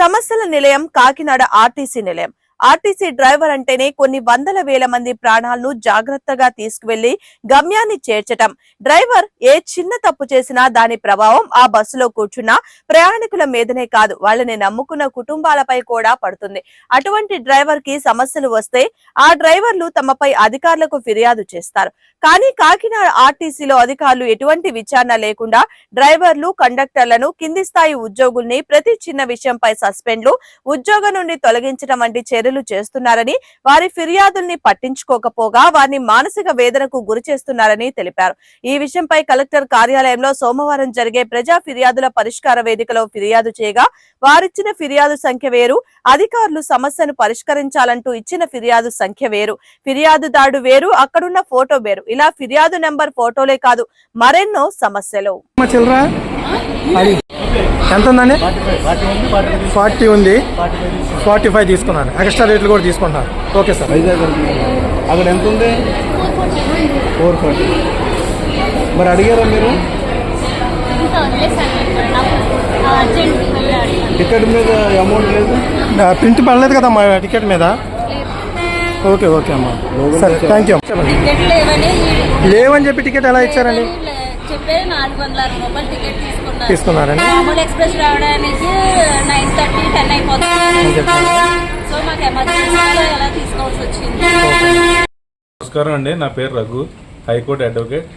సమస్యల నిలయం కాకినాడ ఆర్టీసీ నిలయం. ఆర్టీసీ డ్రైవర్ అంటేనే కొన్ని వందల వేల మంది ప్రాణాలను జాగ్రత్తగా తీసుకువెళ్ళి గమ్యాన్ని చేర్చటం. డ్రైవర్ ఏ చిన్న తప్పు చేసినా దాని ప్రభావం ఆ బస్సులో కూర్చున్న ప్రయాణికుల మీదనే కాదు వాళ్ళని నమ్ముకున్న కుటుంబాలపై కూడా పడుతుంది. అటువంటి డ్రైవర్కి సమస్యలు వస్తే ఆ డ్రైవర్లు తమపై అధికారులకు ఫిర్యాదు చేస్తారు. కానీ కాకినాడ ఆర్టీసీలో అధికారులు ఎటువంటి విచారణ లేకుండా డ్రైవర్లు కండక్టర్లను కింది స్థాయి ఉద్యోగుల్ని ప్రతి చిన్న విషయంపై సస్పెండ్లు ఉద్యోగం నుండి తొలగించడం వంటి చర్యలు చేస్తున్నారని వారి ఫిర్యాదుల్ని పట్టించుకోకపోగా వారిని మానసిక వేదనకు గురి చేస్తున్నారని తెలిపారు. ఈ విషయంపై కలెక్టర్ కార్యాలయంలో సోమవారం జరిగే ప్రజా ఫిర్యాదుల పరిష్కార వేదికలో ఫిర్యాదు చేయగా వారిచ్చిన ఫిర్యాదు సంఖ్య వేరు అధికారులు సమస్యను పరిష్కరించాలంటూ ఇచ్చిన ఫిర్యాదు సంఖ్య వేరు. ఫిర్యాదుదారుడు వేరు అక్కడున్న ఫోటో వేరు. ఇలా ఫిర్యాదు నెంబర్ ఫోటోలే కాదు మరెన్నో సమస్యలు. ఎంత ఉందండి? ఫార్టీ ఉంది. ఫార్టీ ఫైవ్ తీసుకున్నాను. ఎక్స్ట్రా రేట్లు కూడా తీసుకుంటాను ఓకే సార్. అక్కడ ఎంత ఉంది? Four forty. మరి అడిగారా మీరు? టికెట్ మీద అమౌంట్ లేదు? ప్రింట్ పడలేదు కదా మా టికెట్ మీద? ఓకే ఓకే అమ్మా. సరే థ్యాంక్ యూ లేవని లేవని చెప్పి టికెట్ ఎలా ఇచ్చారండి? నాలుగు వందల అరవై రూపాయలు టికెట్ తీసుకున్నారండి. మామూలు ఎక్స్ప్రెస్ రావడానికి నైన్ థర్టీ టెన్ అయిపోతుంది. సో మాకు ఎమర్జెన్సీలో ఎలా తీసుకోవాల్సి వచ్చింది? నమస్కారం అండి నా పేరు Raghu high court advocate.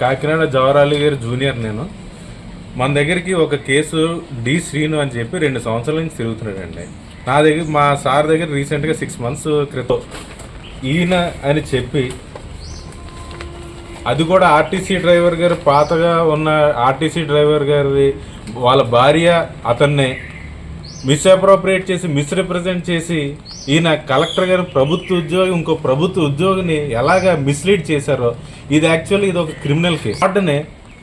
Kakinada Jawaharlal గారి జూనియర్ నేను. మన దగ్గరికి ఒక కేసు డి శ్రీను అని చెప్పి రెండు సంవత్సరాల నుంచి తిరుగుతున్నాడండి. నా దగ్గర మా సార్ దగ్గర రీసెంట్గా సిక్స్ మంత్స్ క్రితం ఈయన అని చెప్పి అది కూడా ఆర్టీసీ డ్రైవర్ గారు పాతగా ఉన్న ఆర్టీసీ డ్రైవర్ గారి వాళ్ళ భార్య అతన్ని మిస్అప్రోప్రియేట్ చేసి మిస్రిప్రజెంట్ చేసి ఈయన కలెక్టర్ గారు ప్రభుత్వ ఉద్యోగి ఇంకో ప్రభుత్వ ఉద్యోగిని ఎలాగ మిస్లీడ్ చేశారో ఇది యాక్చువల్లీ ఇది ఒక క్రిమినల్ కేసు ఫ్రాడ్ని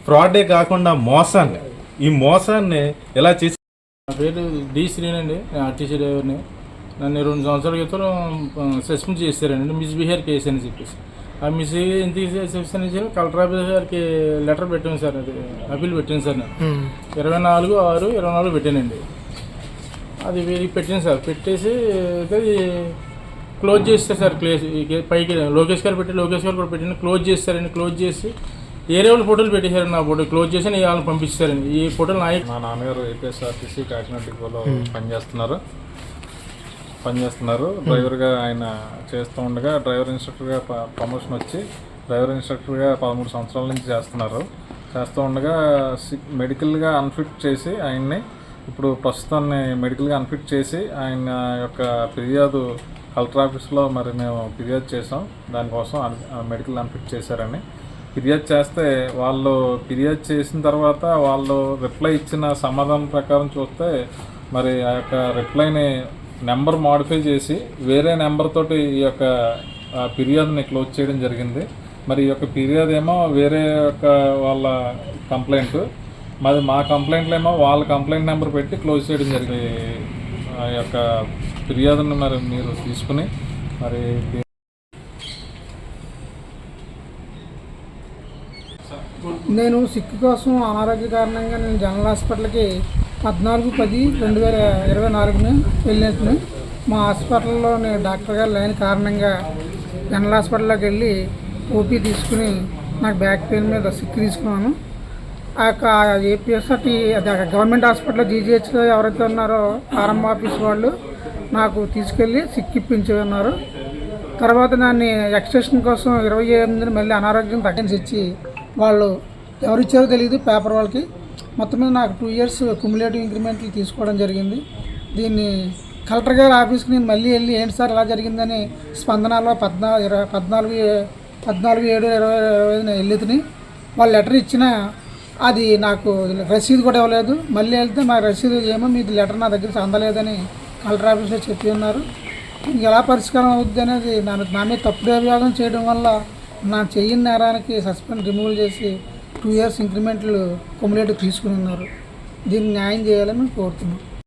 ఫ్రాడే కాకుండా మోసాన్ని ఈ మోసాన్ని ఎలా చేసి నా పేరు డి శ్రీనండి నేను ఆర్టీసీ డ్రైవర్ని. నన్ను రెండు సంవత్సరాల క్రితం సస్పెండ్ చేశారండి. మిస్బిహేవ్ కేసు అని చెప్పేసి. ఆ మిస్ ఎందుకు సస్పెండ్ చేశారు కలెక్టర్ ఆఫీస్ గారికి లెటర్ పెట్టాను సార్. అది అప్పీల్ పెట్టాను సార్ నేను. ఇరవై నాలుగు ఆరు ఇరవై నాలుగు పెట్టానండి. అది వీరికి పెట్టాను సార్. పెట్టేసి అది క్లోజ్ చేస్తారు సార్ క్లేస్ పైకి లోకేష్ గారు పెట్టి లోకేష్ గారు కూడా పెట్టిన క్లోజ్ చేస్తారండి. క్లోజ్ చేసి ఏరే వాళ్ళు ఫోటోలు పెట్టేశారండి నా ఫోటో. క్లోజ్ చేసి నేను వాళ్ళని పంపించారండి ఈ ఫోటోలు నా మా నాన్నగారు ఏపీఎస్ఆర్టీసీ కాకినాడ డిపోలో పనిచేస్తున్నారు. పనిచేస్తున్నారు. డ్రైవర్గా ఆయన చేస్తూ ఉండగా డ్రైవర్ ఇన్స్ట్రక్టర్గా ప్రమోషన్ వచ్చి డ్రైవర్ ఇన్స్ట్రక్టర్గా పదమూడు సంవత్సరాల నుంచి చేస్తున్నారు. చేస్తూ ఉండగా మెడికల్గా అన్ఫిట్ చేసి ఆయన్ని ఇప్పుడు ప్రస్తుతాన్ని మెడికల్గా అన్ఫిట్ చేసి ఆయన యొక్క ఫిర్యాదు కలెక్టర్ ఆఫీస్లో మరి మేము ఫిర్యాదు చేసాం దానికోసం అన్- మెడికల్ అన్ఫిట్ చేశారని. ఫిర్యాదు చేస్తే వాళ్ళు ఫిర్యాదు చేసిన తర్వాత వాళ్ళు రిప్లై ఇచ్చిన సమాధానం ప్రకారం చూస్తే మరి ఆ యొక్క రిప్లైని నెంబర్ మాడిఫై చేసి వేరే నెంబర్ తోటి ఈ యొక్క ఫిర్యాదుని క్లోజ్ చేయడం జరిగింది. మరి ఈ యొక్క ఫిర్యాదు ఏమో వేరే యొక్క వాళ్ళ కంప్లైంట్ మరి మా కంప్లైంట్లు ఏమో వాళ్ళ కంప్లైంట్ నెంబర్ పెట్టి క్లోజ్ చేయడం జరిగింది. ఆ యొక్క ఫిర్యాదుని మరి మీరు తీసుకుని మరి నేను సిక్కు కోసం అనారోగ్య కారణంగా నేను జనరల్ హాస్పిటల్కి పద్నాలుగు పది రెండు వేల ఇరవై నాలుగున వెళ్ళినట్టును. మా హాస్పిటల్లో నేను డాక్టర్ గారు లేని కారణంగా జనరల్ హాస్పిటల్లోకి వెళ్ళి ఓపీ తీసుకుని నాకు బ్యాక్ పెయిన్ మీద సిక్ తీసుకున్నాను. ఆ యొక్క ఏపీఎస్ఆర్టీ అది గవర్నమెంట్ హాస్పిటల్లో జీజీహెచ్లో ఎవరైతే ఉన్నారో ఆర్ఎం ఆఫీస్ వాళ్ళు నాకు తీసుకెళ్ళి సిక్ ఇప్పించి ఉన్నారు తర్వాత దాన్ని ఎక్స్టెన్షన్ కోసం ఇరవై ఎనిమిదిని మళ్ళీ అనారోగ్యం తగ్గించి ఇచ్చి వాళ్ళు ఎవరిచ్చారో తెలియదు పేపర్ వాళ్ళకి. మొత్తం మీద నాకు టూ ఇయర్స్ కుములేటివ్ ఇంక్రిమెంట్లు తీసుకోవడం జరిగింది. దీన్ని కలెక్టర్ గారి ఆఫీస్కి నేను మళ్ళీ వెళ్ళి ఏంటి సార్ ఇలా జరిగిందని స్పందనలో పద్నాలుగు ఇరవై పద్నాలుగు పద్నాలుగు ఏడు ఇరవై ఇరవై ఐదున వెళ్ళితిని వాళ్ళు లెటర్ ఇచ్చిన అది నాకు రసీదు కూడా ఇవ్వలేదు. మళ్ళీ వెళ్తే మా రసీదు ఏమో మీది లెటర్ నా దగ్గర అందలేదని కలెక్టర్ ఆఫీస్లో చెప్పి ఉన్నారు. దీనికి ఎలా పరిష్కారం అవుద్ది అనేది నా నా మీద తప్పుడు అభియోగం చేయడం వల్ల నా చెయ్యి నేరానికి సస్పెండ్ రిమూవ్ చేసి టూ ఇయర్స్ ఇంక్రిమెంట్లు కొమ్యులేటివ్ తీసుకుని ఉన్నారు. దీన్ని న్యాయం చేయాలని కోరుతున్నాను